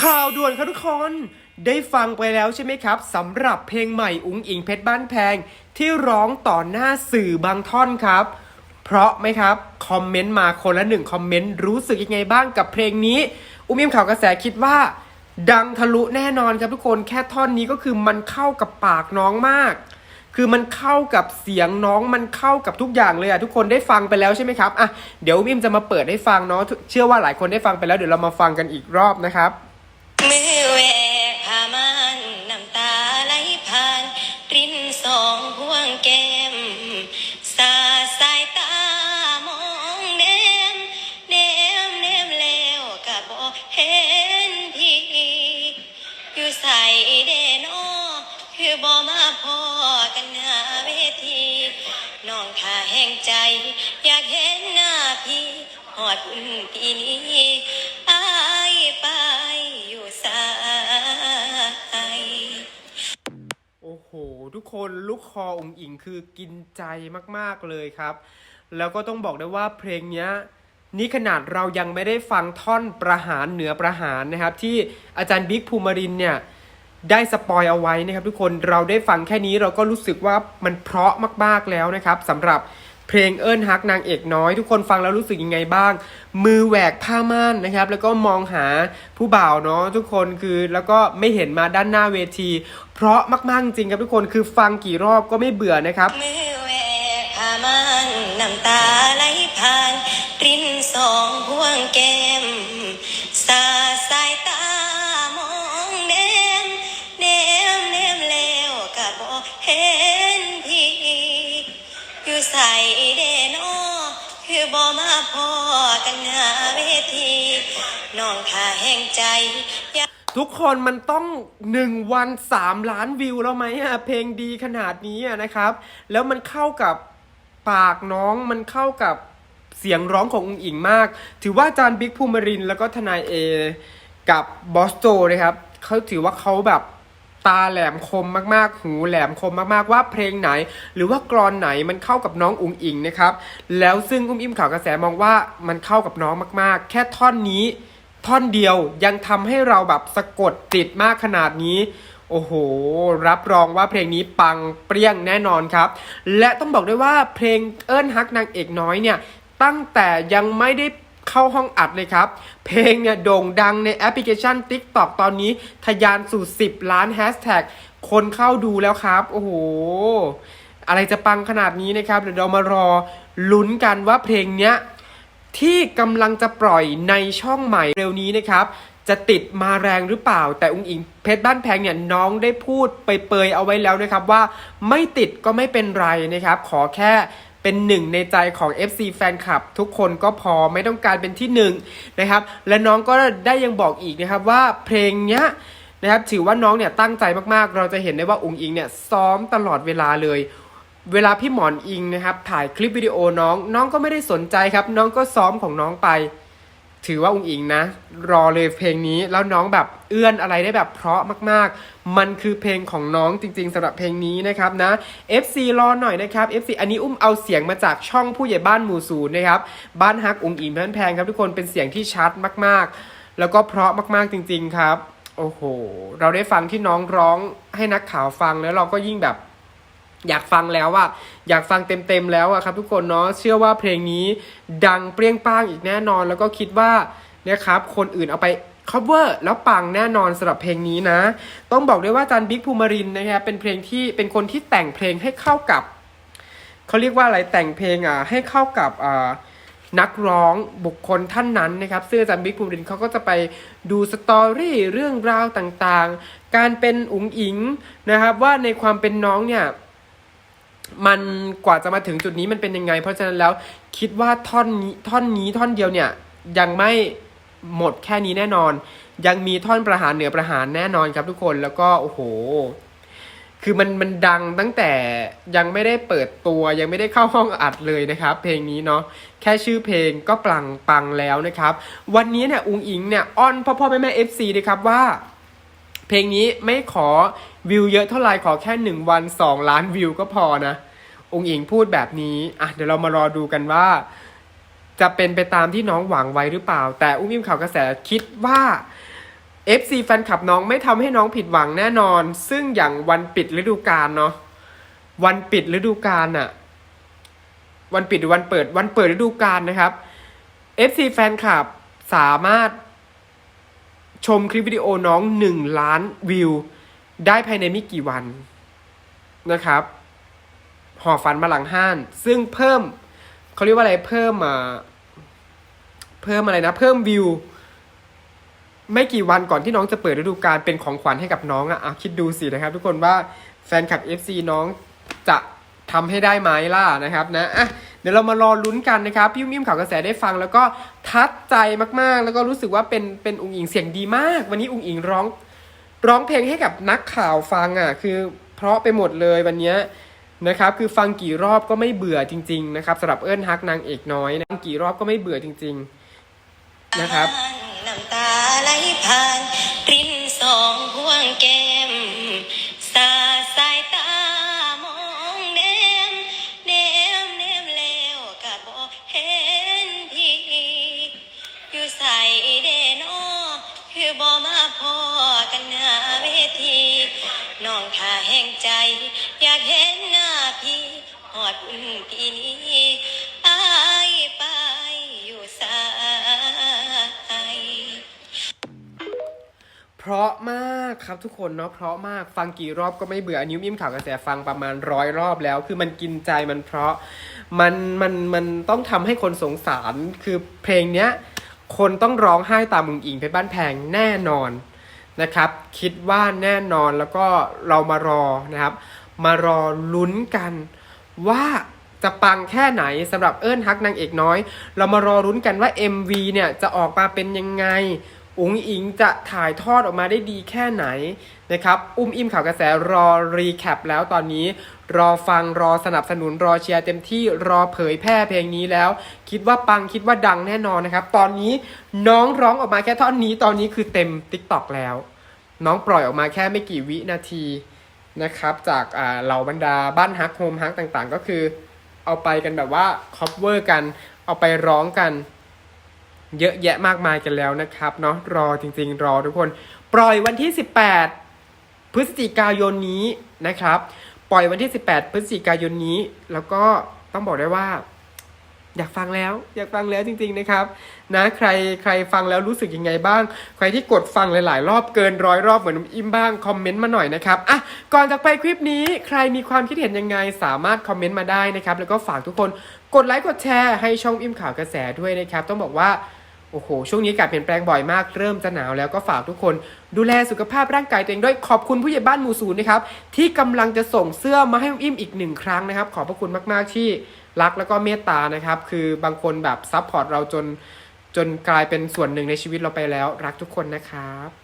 ข่าวด่วนครับทุกคน ได้ฟังไปแล้วใช่ไหมครับสำหรับเพลงใหม่อุ๋งอิงเพชรบ้านแพง ที่ร้องต่อหน้าสื่อบางท่อนครับ เพราะไหมครับ คอมเมนต์มาคนละหนึ่งคอมเมนต์รู้สึกยังไงบ้างกับเพลงนี้ อุ้มอิมข่าวกระแสคิดว่า ดังทะลุแน่นอนครับทุกคนแค่ท่อนนี้ก็คือมันเข้ากับปากน้องมาก คือมันเข้ากับเสียงน้องมันเข้ากับทุกอย่างเลยอะทุกคนได้ฟังไปแล้วใช่ไหมครับอะเดี๋ยวอุ้มอิมจะมาเปิดให้ฟังเนาะเชื่อว่าหลายคนได้ฟังไปแล้วเดี๋ยวเรามาฟังกันอีกรอบนะครับ มือแหวกผ้ามันน้ำตาไหลผ่าน รินสองพวงแก้ม สาสายตามองเนมเนมเนมแล้วก็บอกเห็นพี่อยู่ใส่เดนอคือบ่มาพอกันหน้าเวทีน้องท่าแห่งใจ อยากเห็นหน้าพี่หอดอุ่นปีนี้ กคนลูกคอองอิงคือกินใจมากๆเลยครับ แล้วก็ต้องบอกได้ว่าเพลงนี้นี่ขนาดเรายังไม่ได้ฟังท่อนประหารเหนือประหารนะครับ ที่อาจารย์บิ๊กภูมิรินเนี่ยได้สปอยเอาไว้นะครับ ทุกคนเราได้ฟังแค่นี้เราก็รู้สึกว่ามันเพราะมากๆแล้วนะครับสำหรับ เพลงเอิญฮักนางเอกน้อย ทุกคนฟังแล้วรู้สึกยังไงบ้าง มือแหวกผ้าม่านนะครับ แล้วก็มองหาผู้บ่าวเนาะทุกคนคือแล้วก็ไม่เห็นมาด้านหน้าเวที เพราะมากๆจริงครับทุกคนคือฟังกี่รอบก็ไม่เบื่อนะครับมือแหวกผ้ามันน้ำตาไหลผ่านรินสองพวงแก้มสาสายตามองเนมเนมเนมแล้วก็บอกเห็น พอกันหน้าเวทีน้องท่าแห่งใจอยากทุกคนมันต้องหนึ่งวันสามล้านวิวแล้วไหมอะเพลงดีขนาดนี้อะนะครับ แล้วมันเข้ากับปากน้องมันเข้ากับเสียงร้องขององค์อิงมาก ถือว่าอาจารย์บิ๊กภูมิรินแล้วก็ทนายเอกับบอสโจนะครับเขาถือว่าเขาแบบ ตาแหลมคมมากๆ หูแหลมคมมากๆ ว่าเพลงไหน หรือว่ากรอนไหนมันเข้ากับน้องอุ๋งอิงนะครับ แล้วซึ่งอุ้มอิ่มข่าวกระแสมองว่ามันเข้ากับน้องมากๆ แค่ท่อนนี้ ท่อนเดียวยังทำให้เราแบบสะกดจิตมากขนาดนี้ โอ้โห รับรองว่าเพลงนี้ปังเปรี้ยงแน่นอนครับ และต้องบอกด้วยว่าเพลงเอิ้นฮักนางเอกน้อยเนี่ย ตั้งแต่ยังไม่ได้ เข้าห้องอัดเลยครับ เพลงเนี่ยโด่งดังในแอปพลิเคชัน TikTok ตอนนี้ทะยานสู่ 10 ล้านแฮชแท็กคนเข้าดูแล้วครับ โอ้โห อะไรจะปังขนาดนี้นะครับ เดี๋ยวเรามารอลุ้นกันว่าเพลงเนี้ยที่กำลังจะปล่อยในช่องใหม่เร็วนี้นะครับ จะติดมาแรงหรือเปล่า แต่อุ้งอิงเพชรบ้านแพงเนี่ยน้องได้พูดไปเปยๆเอาไว้แล้วนะครับว่าไม่ติดก็ไม่เป็นไรนะครับ ขอแค่ เป็นหนึ่งในใจของ FC แฟนคลับ ทุกคนก็พอไม่ต้องการเป็นที่หนึ่งนะครับและน้องก็ได้ยังบอกอีกนะครับว่าเพลงเนี้ยนะครับถือว่าน้องเนี่ยตั้งใจมากๆ เราจะเห็นได้ว่าองค์อิงเนี่ยซ้อมตลอดเวลาเลย เวลาพี่หมอนอิงนะครับถ่ายคลิปวิดีโอน้อง น้องก็ไม่ได้สนใจครับ น้องก็ซ้อมของน้องไป ถือว่าองค์อิงนะ รอเลยเพลงนี้แล้วน้องแบบเอื้อนอะไรได้แบบเพราะมาก ๆ มันคือเพลงของน้องจริง ๆสำหรับเพลงนี้นะครับนะ FC รอหน่อยนะครับ FC อันนี้อุ้มเอาเสียงมาจากช่องผู้ใหญ่บ้านหมู่ศูนย์นะครับบ้านฮักองค์อิงแพนแพงครับทุกคนเป็นเสียงที่ชัดมากๆ แล้วก็เพราะมากๆจริง ๆ ครับ โอ้โห เราได้ฟังที่น้องร้องให้นักข่าวฟังแล้วเราก็ยิ่งแบบ อยากฟังแล้วอะอยากฟังเต็มๆแล้วอะครับทุกคนเนาะเชื่อว่าเพลงนี้ดังเปรี้ยงป้างอีกแน่นอน แล้วก็คิดว่าเนี่ยครับคนอื่นเอาไป cover แล้วปังแน่นอนสำหรับเพลงนี้นะ ต้องบอกด้วยว่าจารย์บิ๊กภูมิรินนะครับเป็นเพลงที่เป็นคนที่แต่งเพลงให้เข้ากับเขาเรียกว่าอะไรแต่งเพลงอะให้เข้ากับอ่านักร้องบุคคลท่านนั้นนะครับซึ่งอาจารย์บิ๊กภูมิรินเขาก็จะไปดูสตอรี่เรื่องราวต่างๆ การเป็นอุ๋งอิงนะครับว่าในความเป็นน้องเนี่ย มันกว่าจะมาถึงจุดนี้มันเป็นยังไง เพราะฉะนั้นแล้วคิดว่าท่อนนี้ท่อนนี้ท่อนเดียวเนี่ยยังไม่หมดแค่นี้แน่นอน ยังมีท่อนประหารเหนือประหารแน่นอนครับทุกคนแล้วก็โอ้โห คือมันมันดังตั้งแต่ยังไม่ได้เปิดตัวยังไม่ได้เข้าห้องอัดเลยนะครับ เพลงนี้เนาะแค่ชื่อเพลงก็ปังปังแล้วนะครับ วันนี้เนี่ยอุงอิงเนี่ยอ้อนพ่อพ่อแม่แม่เอฟซีนะครับว่า เพลงนี้ไม่ขอวิวเยอะเท่าไหร่ขอแค่หนึ่งวันสองล้านวิวก็พอนะ องค์อิงพูดแบบนี้อะเดี๋ยวเรามารอดูกันว่า จะเป็นไปตามที่น้องหวังไว้หรือเปล่า แต่อุ้มอิมข่าวกระแสคิดว่า FC แฟนคลับน้องไม่ทำให้น้องผิดหวังแน่นอน ซึ่งอย่างวันปิดฤดูกาลเนาะวันปิดฤดูกาลอะวันปิดหรือวันเปิดวันเปิดฤดูกาลนะครับ FC แฟนคลับสามารถ ชมคลิปวิดีโอน้อง 1 ล้านวิว ได้ภายในไม่กี่วันนะครับห่อฟันมาหลังห้าน ซึ่งเพิ่มเขาเรียกว่าอะไรเพิ่มอ่าเพิ่มอะไรนะ เพิ่มวิว ไม่กี่วันก่อนที่น้องจะเปิดฤดูกาลเป็นของขวัญให้กับน้องอะ่ะคิดดูสินะครับ ทุกคนว่าแฟนคลับ FC น้องจะทำให้ได้ไหมล่ะนะครับนะอะ เดี๋ยวเรามารอลุ้นกันนะครับ พี่มิ้มข่าวกระแสได้ฟัง แล้วก็ทัดใจมากๆ แล้วก็รู้สึกว่าเป็นเป็นองค์หญิงเสียงดีมาก วันนี้องค์หญิงร้องร้องเพลงให้กับนักข่าวฟังอะ คือเพราะไปหมดเลยวันนี้นะครับ คือฟังกี่รอบก็ไม่เบื่อจริง ๆ นะครับสำหรับเอิญฮักนางเอกน้อยนะฟังกี่รอบก็ไม่เบื่อจริง ๆ นะครับน้ำตาไหลผ่านรินสองห่วงแก้ม ใส่เดนอคือบ่มาพอกันหน้าเวทีน้องข้าแห่งใจ อยากเห็นหน้าพี่หอดอุ่นปีนี้อายไปอยู่สายเพราะมากครับทุกคนเนาะเพราะมากฟังกี่รอบก็ไม่เบื่ออันนิ้มิมข่าวกระแสฟังประมาณร้อยรอบแล้ว คือมันกินใจมันเพราะมันมันมันต้องทำให้คนสงสารคือเพลงเนี้ย คนต้องร้องไห้ตามมุงอิงเพชรบ้านแพงแน่นอนนะครับ คิดว่าแน่นอนแล้วก็เรามารอนะครับ มารอลุ้นกันว่าจะปังแค่ไหนสำหรับเอิญฮักนางเอกน้อย เรามารอลุ้นกันว่า MV เนี่ยจะออกมาเป็นยังไง อุ๋งอิงจะถ่ายทอดออกมาได้ดีแค่ไหนนะครับ อุ้มอิ่มข่าวกระแสรอรีแคปแล้วตอนนี้ รอฟังรอสนับสนุนรอเชียร์เต็มที่รอเผยแพร่เพลงนี้แล้ว คิดว่าปังคิดว่าดังแน่นอนนะครับ ตอนนี้น้องร้องออกมาแค่ท่อนนี้ตอนนี้คือเต็ม t ิ k t o k แล้ว น้องปล่อยออกมาแค่ไม่กี่วินาทีนะครับ จากอ่าเหล่าบรรดาบ้านฮักโฮมฮักต่างๆ ก็คือ เอาไปกันแบบว่าคอปเวอร์กัน เอาไปร้องกัน เยอะแยะมากมายกันแล้วนะครับเนาะรอจริง ๆ รอทุกคน ปล่อยวันที่ 18 พฤศจิกายนนี้นะครับ ปล่อยวันที่ 18 พฤศจิกายนนี้ แล้วก็ต้องบอกได้ว่า อยากฟังแล้วอยากฟังแล้วจริง ๆนะครับ นะใครใครฟังแล้วรู้สึกยังไงบ้าง ใครที่กดฟังหลาย ๆ รอบเกินร้อยรอบเหมือนอิมบ้างคอมเมนต์มาหน่อยนะครับอะก่อนจากไปคลิปนี้ใครมีความคิดเห็นยังไงสามารถคอมเมนต์มาได้นะครับแล้วก็ฝากทุกคนกดไลค์กดแชร์ให้ช่องอิมข่าวกระแสด้วยนะครับ ต้องบอกว่า โอ้โห ช่วงนี้อากาศเปลี่ยนแปลงบ่อยมาก เริ่มจะหนาวแล้วก็ฝากทุกคน ดูแลสุขภาพร่างกายตัวเองด้วย ขอบคุณผู้ใหญ่บ้านหมู่ศูนย์นะครับ ที่กำลังจะส่งเสื้อมาให้อุ้มอิ่มอีกหนึ่งครั้งนะครับ ขอบพระคุณมากๆที่รักแล้วก็เมตตานะครับ คือบางคนแบบซัพพอร์ตเราจนจนกลายเป็นส่วนหนึ่งในชีวิตเราไปแล้ว รักทุกคนนะครับ